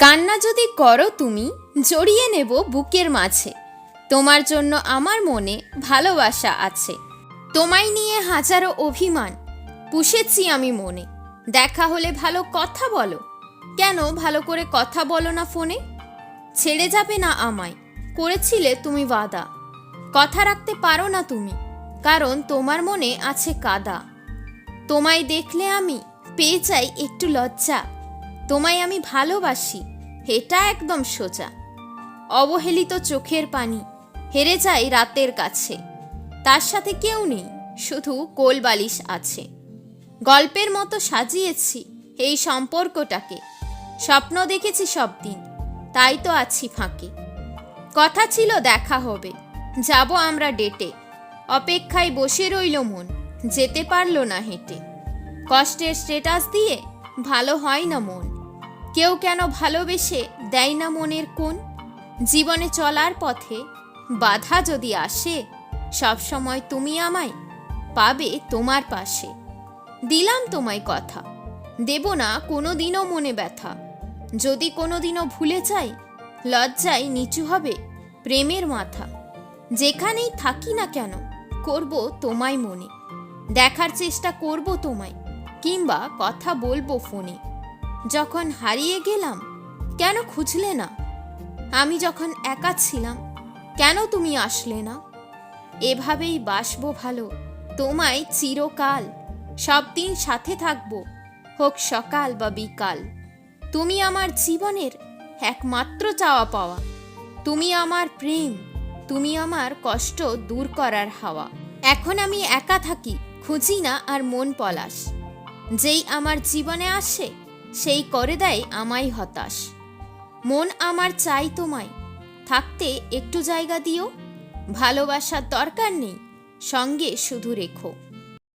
কান্না যদি করো তুমি, জড়িয়ে নেব বুকের মাঝে। তোমার জন্য আমার মনে ভালোবাসা আছে। তোমায় নিয়ে হাজারো অভিমান, পুষেছি আমি মনে। দেখা হলে ভালো কথা বলো। কেন ভালো করে কথা বলো না ফোনে? ছেড়ে যাবে না আমায়। করেছিলে তুমি বাদা কথা রাখতে পারো না তুমি, কারণ তোমার মনে আছে কাদা। তোমায় দেখলে আমি পেয়ে যাই একটু লজ্জা। তোমায় আমি ভালোবাসি, এটা একদম সোজা। অবহেলিত চোখের পানি হেরে যাই রাতের কাছে। তার সাথে কেউ নেই, শুধু কোলবালিশ আছে। গল্পের মতো সাজিয়েছি এই সম্পর্কটাকে। স্বপ্ন দেখেছি সব দিন তাই তো আছি ফাঁকে। কথা ছিল দেখা হবে, যাব আমরা ডেটে। অপেক্ষায় বসে রইল মন, যেতে পারল না হেঁটে। কষ্টের স্টেটাস দিয়ে ভালো হয় না মন। কেউ কেন ভালোবেসে দেয় না মনের কোন জীবনে চলার পথে বাধা যদি আসে সবসময় তুমি আমায় পাবে তোমার পাশে। দিলাম তোমায় কথা, দেব না কোনো দিনও মনে ব্যথা। যদি কোনো দিনও ভুলে যাই, লজ্জায় নিচু হবে প্রেমের মাথা। যেখানেই থাকি না কেন, করব তোমায় মনে। দেখার চেষ্টা করব তোমায়, কিংবা কথা বলব ফোনে। যখন হারিয়ে গেলাম, কেন খুঁজলে না? আমি যখন একা ছিলাম, কেন তুমি আসলে না? এভাবেই বাসবো ভালো, তোমায় চিরকাল। সব দিন সাথে থাকব, হোক সকাল বা বিকাল। তুমি আমার জীবনের একমাত্র চাওয়া পাওয়া। তুমি আমার প্রেম, তুমি আমার কষ্ট দূর করার হাওয়া। এখন আমি একা থাকি, খুঁজি না আর মন পলাশ। যেই আমার জীবনে আসে সেই করে দেয় আমায় হতাশ। মন আমার চাই তোমায়। থাকতে একটু জায়গা দিও। ভালোবাসার দরকার নেই। সঙ্গে শুধু রেখো।